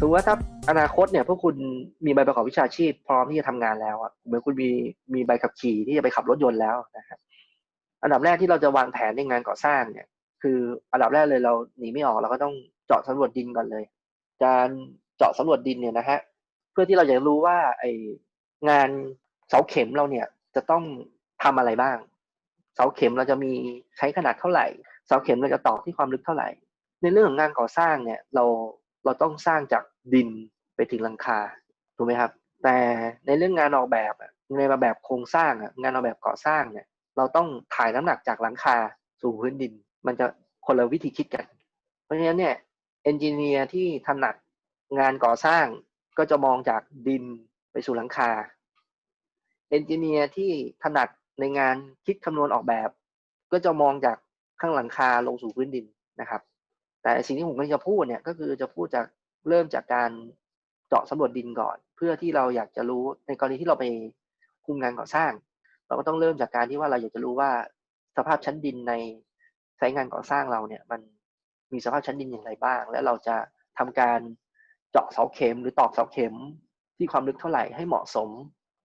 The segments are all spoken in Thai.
สมมติว่าถ้าอนาคตเนี่ยพวกคุณมีใบประกอบวิชาชีพ พร้อมที่จะทำงานแล้วอะเหมือนคุณมีมีใบขับขี่ที่จะไปขับรถยนต์แล้วนะครับอันดับแรกที่เราจะวางแผนในงานก่อสร้างเนี่ย คืออันดับแรกเลยเราหนีไม่ออกเราก็ต้องเจาะสำรวจดินก่อนเลย การเจาะสำรวจดินเนี่ยนะฮะเพื่อที่เราจะรู้ว่าไองานเสาเข็มเราเนี่ยจะต้องทำอะไรบ้าง เสาเข็มเราจะมีใช้ขนาดเท่าไหร่ เสาเข็มเราจะตอกที่ความลึกเท่าไหร่ ในเรื่องของงานก่อสร้างเนี่ยเราเราต้องสร้างจากดินไปถึงหลังคาถูกไหมครับ แต่ในเรื่องงานออกแบบในแบบโครงสร้างงานออกแบบก่อสร้างเนี่ยเราต้องถ่ายน้ำหนักจากหลังคาสู่พื้นดิน มันจะคนละวิธีคิดกัน เพราะฉะนั้นเนี่ยเอนจิเนียร์ที่ถนัดงานก่อสร้างก็จะมองจากดินไปสู่หลังคาเอนจิเนียร์ที่ถนัด ในงานคิดคำนวณออกแบบ ก็จะมองจากข้างหลังคาลงสู่พื้นดินนะครับ แต่สิ่งที่ผมกำลังจะพูดเนี่ยก็คือจะพูดจากเริ่มจากการเจาะสำรวจดินก่อน เพื่อที่เราอยากจะรู้ในกรณีที่เราไปคุมงานก่อสร้าง เราก็ต้องเริ่มจากการที่ว่าเราอยากจะรู้ว่าสภาพชั้นดินในไซต์งานก่อสร้างเราเนี่ย มันมีสภาพชั้นดินอย่างไรบ้าง และเราจะทำการเจาะเสาเข็มหรือตอกเสาเข็มที่ความลึกเท่าไหร่ให้เหมาะสม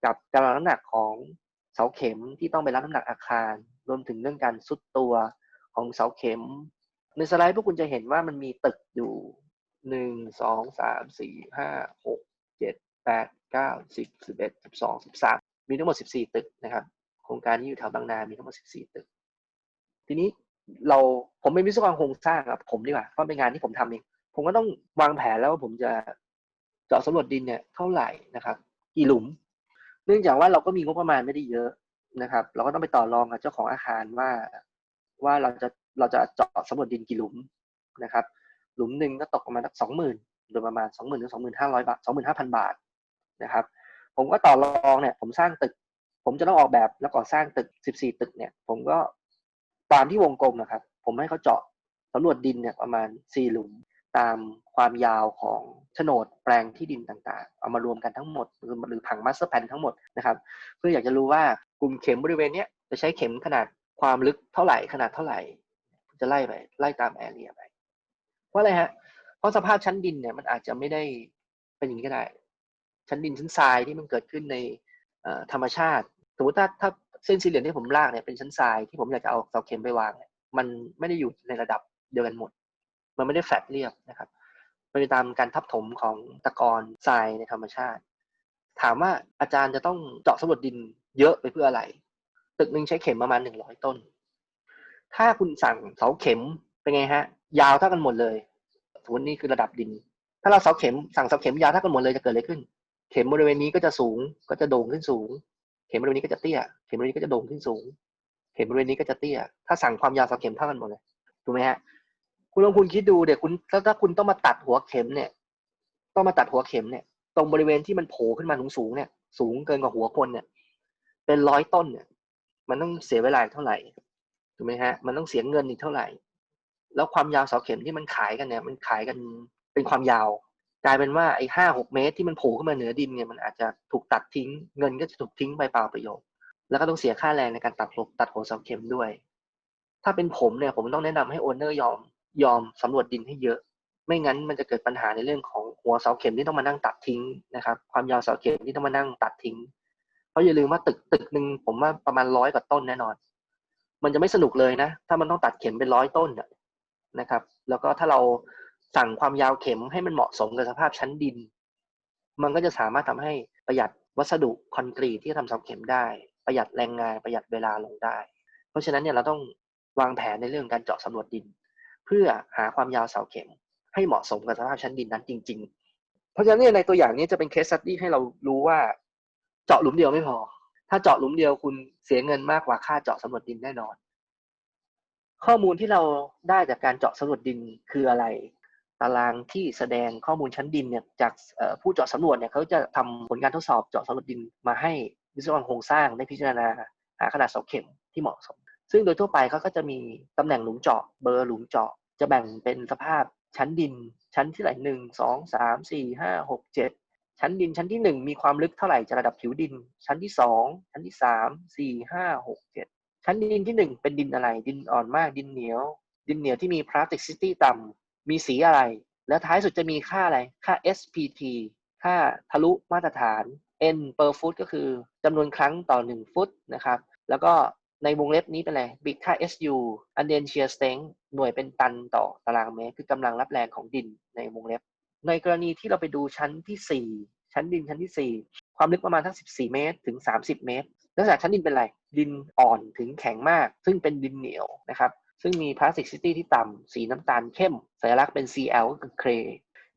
กับการรับน้ำหนักของ เสาเข็มที่ต้องไปรับน้ำหนักอาคาร รวมถึงเรื่องการซุดตัวของเสาเข็ม ในสไลด์พวกคุณจะเห็นว่ามันมีตึกอยู่หนึ่งสองสามสี่ห้าหกเจ็ดแปดเก้าสิบสิบเอ็ดสิบสองสิบสามมีทั้งหมดสิบสี่ตึกนะครับ โครงการนี้อยู่แถวบางนา มีทั้งหมดสิบสี่ตึก ทีนี้เราผมเป็นวิศวกรโครงสร้างครับผมดีกว่าเพราะเป็นงานที่ผมทำเองผมก็ต้องวางแผนแล้วว่าผมจะเจาะสำรวจดินเนี่ยเท่าไหร่นะครับ กี่หลุม เนื่องจากว่าเราก็มีงบประมาณไม่ได้เยอะนะครับ เราก็ต้องไปต่อรองกับเจ้าของอาคารว่าว่าเราจะเราจะเจาะสำรวจดินกี่หลุมนะครับ หลุมหนึ่งก็ตกประมาณสักสองหมื่นโดยประมาณสองหมื่นถึงสองหมื่นห้าร้อยบาทสองหมื่นห้าพันบาทนะครับ ผมก็ต่อรองเนี่ย ผมสร้างตึก ผมจะต้องออกแบบแล้วก่อสร้างตึกสิบสี่ตึกเนี่ย ผมก็ตามที่วงกลมนะครับ ผมให้เขาเจาะสำรวจดินเนี่ยประมาณสี่หลุม ตามความยาวของโฉนดแปลงที่ดินต่างๆ เอามารวมกันทั้งหมด หรือผังมาสเตอร์แพนทั้งหมดนะครับ เพื่ออยากจะรู้ว่ากลุ่มเข็มบริเวณนี้จะใช้เข็มขนาดความลึกเท่าไหร่ขนาดเท่าไหร่ จะไล่ไปไล่ตามแอเรียไปเพราะอะไรฮะเพราะสภาพชั้นดินเนี่ยมันอาจจะไม่ได้เป็นอย่างนี้ก็ได้ ชั้นดินชั้นทรายที่มันเกิดขึ้นในธรรมชาติ สมมติถ้าถ้าเส้นสี่เหลี่ยมที่ผมลากเนี่ยเป็นชั้นทรายที่ผมอยากจะเอาเสาเข็มไปวางเนี่ยมันไม่ได้อยู่ในระดับเดียวกันหมด มันไม่ได้แฟลตเรียบนะครับมันไปตามการทับถมของตะกอนทรายในธรรมชาติ ถามว่าอาจารย์จะต้องเจาะสำรวจดินเยอะไปเพื่ออะไร ตึกหนึ่งใช้เข็มประมาณหนึ่งร้อยต้น ถ้าคุณสั่งเสาเข็มเป็นไงฮะ ยาวเท่ากันหมดเลยสมมตินี่คือระดับดิน ถ้าเราเสาเข็มสั่งเสาเข็มยาวเท่ากันหมดเลยจะเกิดอะไรขึ้น เข็มบริเวณนี้ก็จะสูงก็จะโด่งขึ้นสูง เข็มบริเวณนี้ก็จะเตี้ย เข็มบริเวณนี้ก็จะโด่งขึ้นสูง เข็มบริเวณนี้ก็จะเตี้ย ถ้าสั่งความยาวเสาเข็มเท่ากันหมดเลย ถูกไหมฮะ คุณลองคุณคิดดูเดี๋ยวคุณถ้าถ้าคุณต้องมาตัดหัวเข็มเนี่ย ต้องมาตัดหัวเข็มเนี่ย ตรงบริเวณที่มันโผล่ขึ้นมาสูงสูงเนี่ย สูงเกินกว่าหัวคนเนี่ย เป็นร้อยต้นเนี่ย มันต้องเสียเวลาเท่าไหร่ถูกไหมฮะ มันต้องเสียเงินอีกเท่าไหร่ แล้วความยาวเสาเข็มที่มันขายกันเนี่ย มันขายกันเป็นความยาว กลายเป็นว่าไอ้ห้าหกเมตรที่มันโผล่ขึ้นมาเหนือดินเนี่ยมันอาจจะถูกตัดทิ้ง เงินก็จะถูกทิ้งไปเปล่าประโยชน์ แล้วก็ต้องเสียค่าแรงในการตัดหลบตัดหัวเสาเข็มด้วย ถ้าเป็นผมเนี่ย ผมต้องแนะนำให้โอนเนอร์ยอม ยอมสำรวจดินให้เยอะ ไม่งั้นมันจะเกิดปัญหาในเรื่องของหัวเสาเข็มที่ต้องมานั่งตัดทิ้งนะครับ ความยาวเสาเข็มที่ต้องมานั่งตัดทิ้ง เพราะอย่าลืมว่าตึกตึกหนึ่งผมว่าประมาณร้อยกว่าต้นแน่นอน มันจะไม่สนุกเลยนะ ถ้ามันต้องตัดเข็มเป็นร้อยต้นนะครับ แล้วก็ถ้าเราสั่งความยาวเข็มให้มันเหมาะสมกับสภาพชั้นดิน มันก็จะสามารถทำให้ประหยัดวัสดุคอนกรีตที่ทำเสาเข็มได้ ประหยัดแรงงานประหยัดเวลาลงได้ เพราะฉะนั้นเนี่ยเราต้องวางแผนในเรื่องการเจาะสำรวจดิน เพื่อหาความยาวเสาเข็ม ให้เหมาะสมกับสภาพชั้นดินนั้นจริง ๆ เพราะฉะนั้นในตัวอย่างนี้จะเป็นเคสสตี้ให้เรารู้ว่า เจาะหลุมเดียวไม่พอ ถ้าเจาะหลุมเดียวคุณเสียเงินมากกว่าค่าเจาะสำรวจดินแน่นอน ข้อมูลที่เราได้จากการเจาะสำรวจดินคืออะไร ตารางที่แสดงข้อมูลชั้นดินเนี่ยจากผู้เจาะสำรวจเนี่ยเขาจะทำผลการทดสอบเจาะสำรวจดินมาให้วิศวกรโครงสร้างได้พิจารณาหาขนาดเสาเข็มที่เหมาะสม ซึ่งโดยทั่วไปเขาก็จะมีตำแหน่งหลุมเจาะเบอร์หลุมเจาะ จะแบ่งเป็นสภาพชั้นดิน ชั้นที่ไหนหนึ่งสองสามสี่ห้าหกเจ็ดชั้นดินชั้นที่หนึ่งมีความลึกเท่าไหร่จากระดับผิวดิน ชั้นที่สองชั้นที่สามสี่ห้าหกเจ็ดชั้นดินที่หนึ่งเป็นดินอะไร ดินอ่อนมากดินเหนียว ดินเหนียวที่มี plasticity ต่ำมีสีอะไร แล้วท้ายสุดจะมีค่าอะไรค่า SPT ค่าทะลุมาตรฐาน N per foot ก็คือจำนวนครั้งต่อ 1 ฟุตนะครับ แล้วก็ ในวงเล็บนี้เป็นอะไรบิ๊กค่า SU Anden Shear Strength หน่วยเป็นตันต่อตารางเมตร คือกำลังรับแรงของดินในวงเล็บ ในกรณีที่เราไปดูชั้นที่ 4 ชั้นดินชั้นที่ 4 ความลึกประมาณทั้ง 14 เมตรถึง 30 เมตรลักษณะชั้นดินเป็นไรดินอ่อนถึงแข็งมาก ซึ่งเป็นดินเหนียวนะครับซึ่งมี plasticity ที่ต่ำสีน้ำตาลเข้ม สัญลักษณ์เป็น Cl ก็คือ clay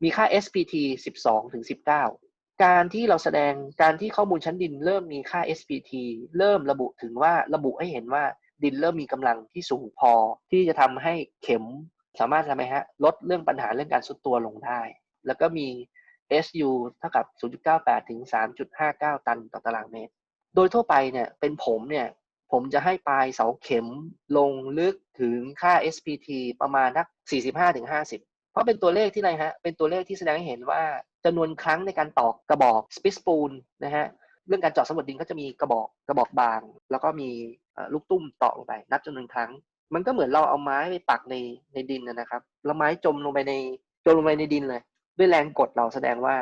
มีค่า SPT 12ถึง19 การที่เราแสดงการที่ข้อมูลชั้นดินเริ่มมีค่า SPT เริ่มระบุถึงว่าระบุให้เห็นว่าดินเริ่มมีกำลังที่สูงพอ ที่จะทำให้เข็มสามารถทำไมฮะลดเรื่องปัญหาเรื่องการสุดตัวลงได้ แล้วก็มี SU เท่ากับ 0.98 ถึง 3.59 ตันต่อตารางเมตร โดยทั่วไปเนี่ยเป็นผมเนี่ยผมจะให้ปลายเสาเข็มลงลึกถึงค่า SPT ประมาณนัก 45ถึง50 เพราะเป็นตัวเลขที่อะไรฮะเป็นตัวเลขที่แสดงให้เห็นว่า จำนวนครั้งในการตอกกระบอกสปิสปูลนะฮะเรื่องการเจาะสำรวจดินก็จะมีกระบอกกระบอกบาง แล้วก็มีลูกตุ้มตอกลงไป นับจำนวนครั้ง มันก็เหมือนเราเอาไม้ไปปักในในดินนะครับแล้วไม้จมลงไปในจมลงไปในดินเลย ด้วยแรงกดเราแสดงว่า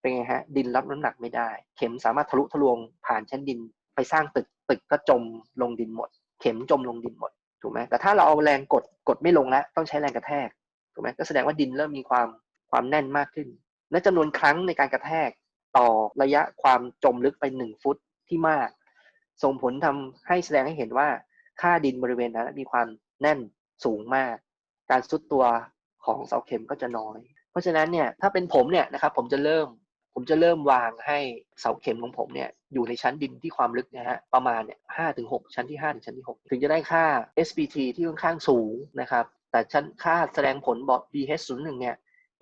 เป็นไงฮะดินรับน้ำหนักไม่ได้ เข็มสามารถทะลุทะลวงผ่านชั้นดินไปสร้างตึกตึกก็จมลงดินหมด เข็มจมลงดินหมดถูกไหมแต่ถ้าเราเอาแรงกดกดไม่ลงแล้วต้องใช้แรงกระแทกถูกไหมก็แสดงว่าดินเริ่มมีความความแน่นมากขึ้น และจำนวนครั้งในการกระแทกต่อระยะความจมลึกไป 1 ฟุตที่มาก ส่งผลทำให้แสดงให้เห็นว่าค่าดินบริเวณนั้นมีความแน่นสูงมาก การซุดตัวของเสาเข็มก็จะน้อย เพราะฉะนั้นเนี่ยถ้าเป็นผมเนี่ยนะครับผมจะเริ่มผมจะเริ่มวางให้เสาเข็มของผมเนี่ยอยู่ในชั้นดินที่ความลึกนะฮะประมาณเนี่ยห้าถึงหกชั้นที่ห้าถึงชั้นที่หกถึงจะได้ค่า SPT ที่ค่อนข้างสูงนะครับแต่ชั้นค่าแสดงผลบอก BH01 เนี่ย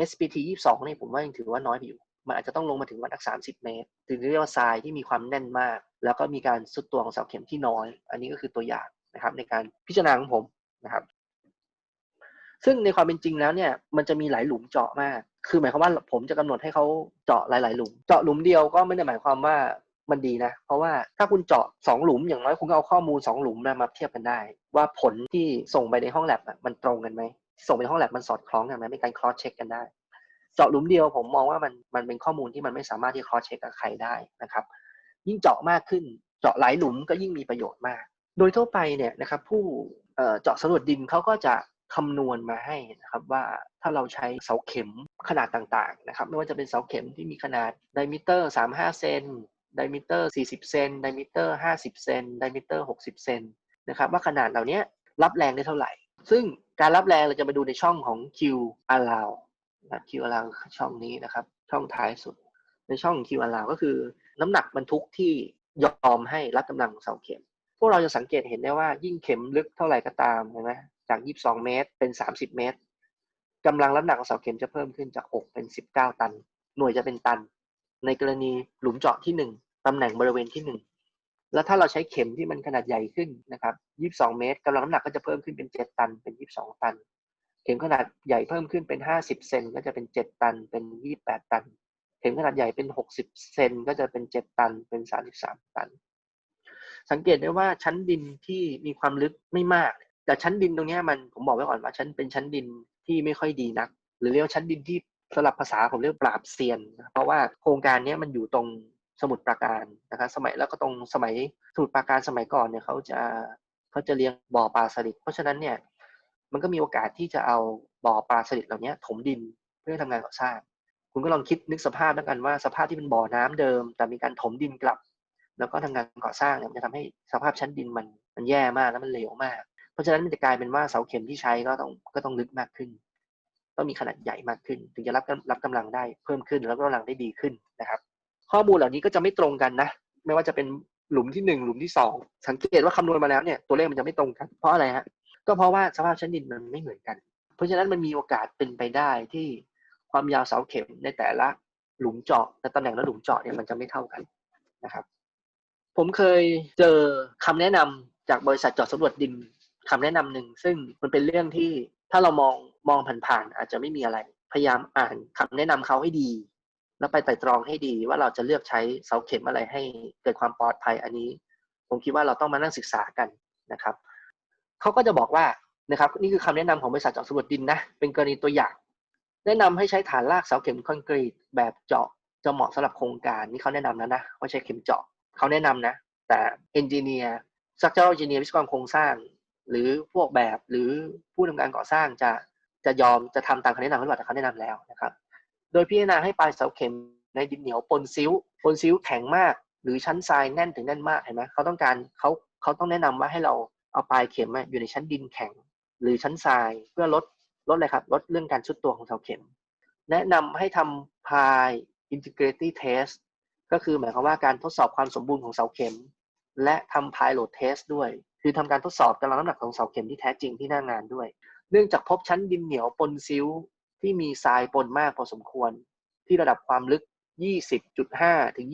SPT 22นี่ผมว่ายังถือว่าน้อยอยู่ มันอาจจะต้องลงมาถึงวันสัก30เมตร ถึงเรียกว่าทรายที่มีความแน่นมาก แล้วก็มีการสุดตัวของเสาเข็มที่น้อย อันนี้ก็คือตัวอย่างนะครับในการพิจารณาของผมนะครับ ซึ่งในความเป็นจริงแล้วเนี่ย มันจะมีหลายหลุมเจาะมาก คือหมายความว่าผมจะกำหนดให้เขาเจาะหลาย ๆ หลุม เจาะหลุมเดียวก็ไม่ได้หมายความว่ามันดีนะ เพราะว่าถ้าคุณเจาะ2หลุมอย่างน้อยคุณก็เอาข้อมูล2หลุมมาเทียบกันได้ ว่าผลที่ส่งไปในห้องแลบมันตรงกันไหม ส่งไปห้องแลบมันสอดคล้องกันไหมมีการ cross check กันได้ เจาะหลุมเดียวผมมองว่ามันมันเป็นข้อมูลที่มันไม่สามารถที่ cross check กับใครได้นะครับ ยิ่งเจาะมากขึ้นเจาะหลายหลุมก็ยิ่งมีประโยชน์มาก โดยทั่วไปเนี่ยนะครับผู้เจาะสำรวจดินเขาก็จะคำนวณมาให้นะครับว่าถ้าเราใช้เสาเข็มขนาดต่างๆนะครับไม่ว่าจะเป็นเสาเข็มที่มีขนาดไดมิเตอร์35เซนไดมิเตอร์40เซนไดมิเตอร์50เซนไดมิเตอร์60เซนนะครับว่าขนาดเหล่านี้รับแรงได้เท่าไหร่ ซึ่งการรับแรงเราจะมาดูในช่องของ Q allow นะ Q allow ช่องนี้นะครับ ช่องท้ายสุด ในช่อง Q allow ก็คือน้ำหนักบรรทุกที่ยอมให้รับกำลังเสาเข็ม พวกเราจะสังเกตเห็นได้ว่ายิ่งเข็มลึกเท่าไหร่ก็ตามเห็นไหมจาก 22 เมตรเป็น 30 เมตรกำลังรับหนักของเสาเข็มจะเพิ่มขึ้นจาก 6 เป็น 19 ตัน หน่วยจะเป็นตัน ในกรณีหลุมเจาะที่ 1ตำแหน่งบริเวณที่1 แล้วถ้าเราใช้เข็มที่มันขนาดใหญ่ขึ้นนะครับ22 เมตรกำลังน้ำหนักก็จะเพิ่มขึ้นเป็น 7 ตัน เป็น 22 ตัน เข็มขนาดใหญ่เพิ่มขึ้นเป็น 50 เซนก็จะเป็น 7 ตัน เป็น 28 ตัน เข็มขนาดใหญ่เป็น 60 เซนก็จะเป็น 7 ตัน เป็น 33 ตัน สังเกตได้ว่าชั้นดินที่มีความลึกไม่มาก แต่ชั้นดินตรงนี้มันผมบอกไว้ก่อนว่าชั้นเป็นชั้นดินที่ไม่ค่อยดีนัก หรือเรียกว่าชั้นดินที่สำหรับภาษาผมเรียกปราบเซียน เพราะว่าโครงการนี้มันอยู่ตรง สมุทรปราการนะครับสมัยแล้วก็ตรงสมัยสมุทรปราการสมัยก่อนเนี่ยเขาจะเขาจะเลี้ยงบ่อปลาสลิดเพราะฉะนั้นเนี่ยมันก็มีโอกาสที่จะเอาบ่อปลาสลิดเหล่านี้ถมดินเพื่อทำงานก่อสร้าง คุณก็ลองคิดนึกสภาพแล้วกันว่าสภาพที่เป็นบ่อน้ำเดิม แต่มีการถมดินกลับ แล้วก็ทำงานก่อสร้างเนี่ยมันจะทำให้สภาพชั้นดินมันมันแย่มากแล้วมันเหลวมาก เพราะฉะนั้นมันจะกลายเป็นว่าเสาเข็มที่ใช้ก็ต้องก็ต้องลึกมากขึ้นต้องมีขนาดใหญ่มากขึ้น ถึงจะรับรับกำลังได้เพิ่มขึ้นแล้วก็กำลังได้ดีขึ้นนะครับ ข้อมูลเหล่านี้ก็จะไม่ตรงกันนะ ไม่ว่าจะเป็นหลุมที่1หลุมที่2สังเกตว่าคำนวณมาแล้วเนี่ยตัวเลขมันจะไม่ตรงกัน เพราะอะไรฮะก็เพราะว่าสภาพชั้นดินมันไม่เหมือนกัน เพราะฉะนั้นมันมีโอกาสเป็นไปได้ที่ความยาวเสาเข็มในแต่ละหลุมเจาะและตำแหน่งและหลุมเจาะเนี่ยมันจะไม่เท่ากันนะครับ ผมเคยเจอคำแนะนำจากบริษัทเจาะสำรวจดินคำแนะนำหนึ่งซึ่งมันเป็นเรื่องที่ถ้าเรามองมองผ่านๆอาจจะไม่มีอะไร พยายามอ่านคำแนะนำเขาให้ดี แล้วไปไต่ตรองให้ดีว่าเราจะเลือกใช้เสาเข็มอะไรให้เกิดความปลอดภัยอันนี้ ผมคิดว่าเราต้องมานั่งศึกษากันนะครับเขาก็จะบอกว่านะครับนี่คือคำแนะนำของบริษัทเจาะสำรวจดินนะเป็นกรณีตัวอย่าง แนะนำให้ใช้ฐานรากเสาเข็มคอนกรีตแบบเจาะจะเหมาะสำหรับโครงการนี่เขาแนะนำแล้วนะว่าใช้เข็มเจาะเขาแนะนำนะ แต่เอนจิเนียร์สักเจ้าเอนจิเนียร์วิศวกรโครงสร้าง หรือพวกแบบหรือผู้ทำการก่อสร้างจะจะยอมจะทำตามคำแนะนำหรือเปล่าแต่เขาแนะนำแล้วนะครับ โดยพิจารณาให้ปลายเสาเข็มในดินเหนียวปนซิ้วปนซิ้วแข็งมาก หรือชั้นทรายแน่นถึงแน่นมากเห็นไหมเขาต้องการเขาเขาต้องแนะนำว่าให้เราเอาปลายเข็มอยู่ในชั้นดินแข็ง หรือชั้นทรายเพื่อลดลดอะไรครับลดเรื่องการชุดตัวของเสาเข็ม แนะนำให้ทำ pi integrity test ก็คือหมายความว่าการทดสอบความสมบูรณ์ของเสาเข็ม และทำ pi load test ด้วย คือทำการทดสอบกำลังน้ำหนักของเสาเข็มที่แท้จริงที่หน้างานด้วย เนื่องจากพบชั้นดินเหนียวปนซิ้ว ที่มีทรายปนมากพอสมควร ที่ระดับความลึก 20.5 ถึง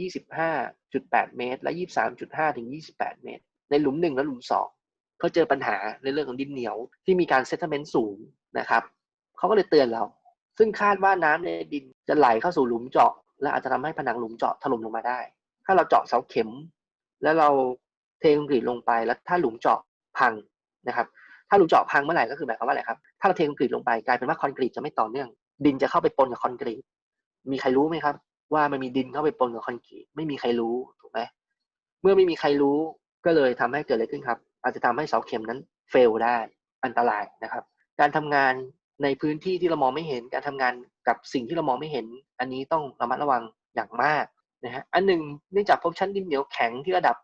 25.8 เมตร และ 23.5 ถึง 28 เมตร ในหลุม 1 และหลุม2เขาเจอปัญหาในเรื่องของดินเหนียวที่มีการเซตเทเมนต์สูงนะครับเขาก็เลยเตือนเรา ซึ่งคาดว่าน้ำในดินจะไหลเข้าสู่หลุมเจาะ และอาจจะทำให้ผนังหลุมเจาะถล่มลงมาได้ ถ้าเราเจาะเสาเข็ม แล้วเราเทคอนกรีตลงไปแล้วถ้าหลุมเจาะพังนะครับ ถ้าหลุมเจาะพังเมื่อไหร่ก็คือหมายความว่าอะไรครับ ถ้าเราเทคอนกรีตลงไปกลายเป็นว่าคอนกรีตจะไม่ต่อเนื่อง ดินจะเข้าไปปนกับคอนกรีต มีใครรู้ไหมครับ ว่ามันมีดินเข้าไปปนกับคอนกรีต ไม่มีใครรู้ถูกไหมเมื่อไม่มีใครรู้ก็เลยทำให้เกิดอะไรขึ้นครับ อาจจะทำให้เสาเข็มนั้นเฟลได้อันตรายนะครับ การทำงานในพื้นที่ที่เรามองไม่เห็น การทำงานกับสิ่งที่เรามองไม่เห็น อันนี้ต้องระมัดระวังอย่างมากนะฮะอันหนึ่งเนื่องจากพบชั้นดินเหนียวแข็งที่ระดับ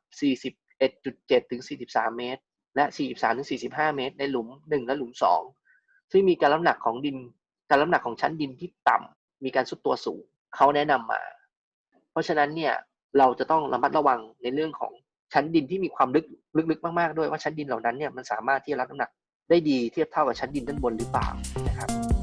41.7 ถึง 43 เมตร และ 43-45 เมตร ในหลุม 1 และหลุม 2 ซึ่งมีการรับน้ำหนักของดิน การรับน้ำหนักของชั้นดินที่ต่ำมีการสุดตัวสูงเขาแนะนำมา เพราะฉะนั้นเนี่ยเราจะต้องระมัดระวังในเรื่องของชั้นดินที่มีความลึกลึกๆมาก ๆ ด้วยว่าชั้นดินเหล่านั้นเนี่ยมันสามารถที่จะรับน้ำหนักได้ดีเทียบเท่ากับชั้นดินด้านบนหรือเปล่านะครับ